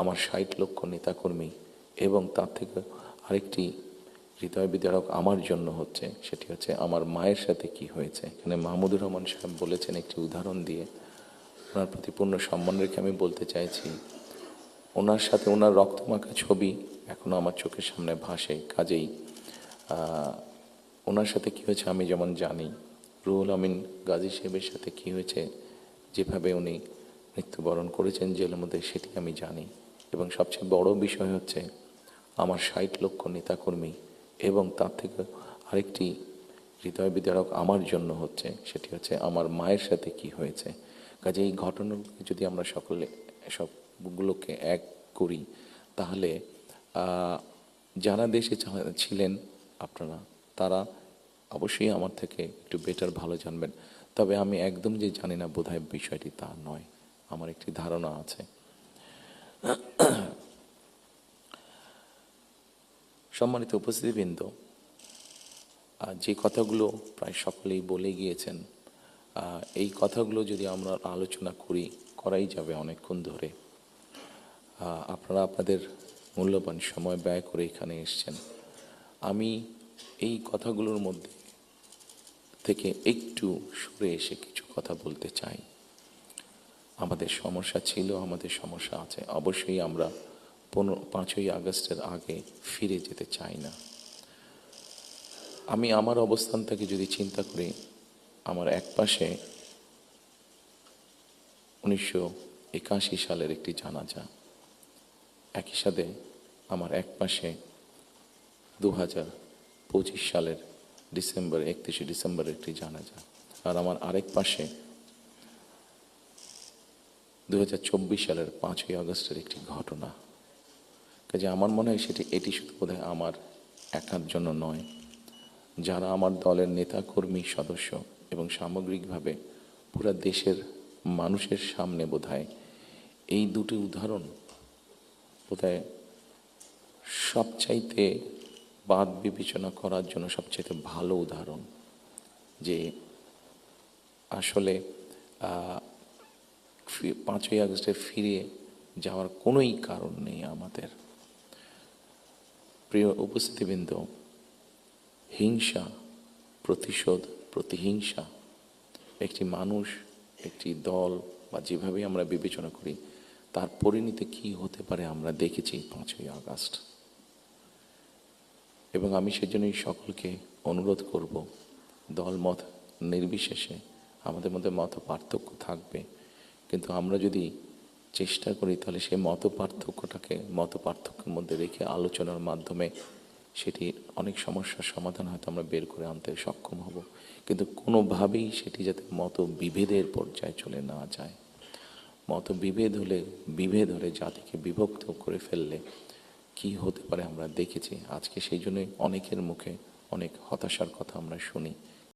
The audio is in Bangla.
আমার ষাট লক্ষ নেতাকর্মী এবং তার থেকে আরেকটি হৃদয় বিদারক আমার জন্য হচ্ছে, সেটি হচ্ছে আমার মায়ের সাথে কি হয়েছে। এখানে মাহমুদুর রহমান সাহেব বলেছেন একটি উদাহরণ দিয়ে, ওনার প্রতি পূর্ণ সম্মান রেখে আমি বলতে চাইছি, ওনার সাথে ওনার রক্তমাখা ছবি এখনও আমার চোখের সামনে ভাসে, কাজেই ওনার সাথে কী হয়েছে আমি যেমন জানি, রুহুল আমিন গাজী সাহেবের সাথে কী হয়েছে, যেভাবে উনি মৃত্যুবরণ করেছেন জেলের মধ্যে সেটি আমি জানি। এবং সবচেয়ে বড় বিষয় হচ্ছে আমার ষাট লক্ষ নেতাকর্মী এবং তার থেকে আরেকটি হৃদয় বিদারক আমার জন্য হচ্ছে সেটি হচ্ছে আমার মায়ের সাথে কি হয়েছে। কাজে এই ঘটনাগুলোকে যদি আমরা সকলে, সবগুলোকে এক করি, তাহলে যারা দেশে ছিলেন আপনারা, তারা অবশ্যই আমার থেকে একটু বেটার ভালো জানবেন। তবে আমি একদম যে জানি না, বোধহয় বিষয়টি তা নয়। আমার একটি ধারণা আছে। সম্মানিত উপস্থিতিবৃন্দ যে কথাগুলো প্রায় সকলেই বলে গিয়েছেন এই কথাগুলো যদি আমরা আলোচনা করি, করাই যাবে অনেকক্ষণ ধরে। আপনারা আপনাদের মূল্যবান সময় ব্যয় করে এখানে এসেছেন। আমি এই কথাগুলোর মধ্যে থেকে একটু সরে এসে কিছু কথা বলতে চাই। আমাদের সমস্যা ছিল, আমাদের সমস্যা আছে। অবশ্যই আমরা পনেরো, পাঁচই আগস্টের আগে ফিরে যেতে চাই না। আমি আমার অবস্থান থেকে যদি চিন্তা করি, আমার এক পাশে উনিশশো একাশি সালের একটি জানাজা। একই সাথে আমার এক পাশে দু হাজার পঁচিশ সালের ডিসেম্বর, একত্রিশে ডিসেম্বরের একটি জানাজা। আর আমার আরেক পাশে দু হাজার চব্বিশ সালের পাঁচই আগস্টের একটি ঘটনা। কাজে আমার মনে হয় সেটি, এটি শুধু বোধহয় আমার একার জন্য নয়। যারা আমার দলের নেতা কর্মী সদস্য এবং সামগ্রিকভাবে পুরো দেশের মানুষের সামনে বোধহয় এই দুটি উদাহরণ বোধহয় সবচাইতে বাদ বিবেচনা করার জন্য সবচাইতে ভালো উদাহরণ যে আসলে পাঁচই আগস্টে ফিরে যাওয়ার কোনোই কারণ নেই আমাদের। প্রিয় উপস্থিতিবৃন্দ, হিংসা, প্রতিশোধ, প্রতিহিংসা, একটি মানুষ, একটি দল বা যেভাবে আমরা বিবেচনা করি, তার পরিণতি কি হতে পারে আমরা দেখেছি পাঁচই আগস্ট। এবং আমি সেজন্যই সকলকে অনুরোধ করব, দলমত নির্বিশেষে আমাদের মধ্যে মত পার্থক্য থাকবে। কিন্তু আমরা যদি চেষ্টা করি, তাহলে সেই মত পার্থক্যটাকে মত পার্থক্যের মধ্যে রেখে আলোচনার মাধ্যমে সেটি অনেক সমস্যার সমাধান হয়তো আমরা বের করে আনতে সক্ষম হব। কিন্তু কোনোভাবেই সেটি যাতে মত বিভেদের পর্যায়ে চলে না যায়। মত বিভেদ হলে বিভেদ হলে জাতিকে বিভক্ত করে ফেললে কি হতে পারে আমরা দেখেছি। আজকে সেই জন্যই অনেকের মুখে অনেক হতাশার কথা আমরা শুনি।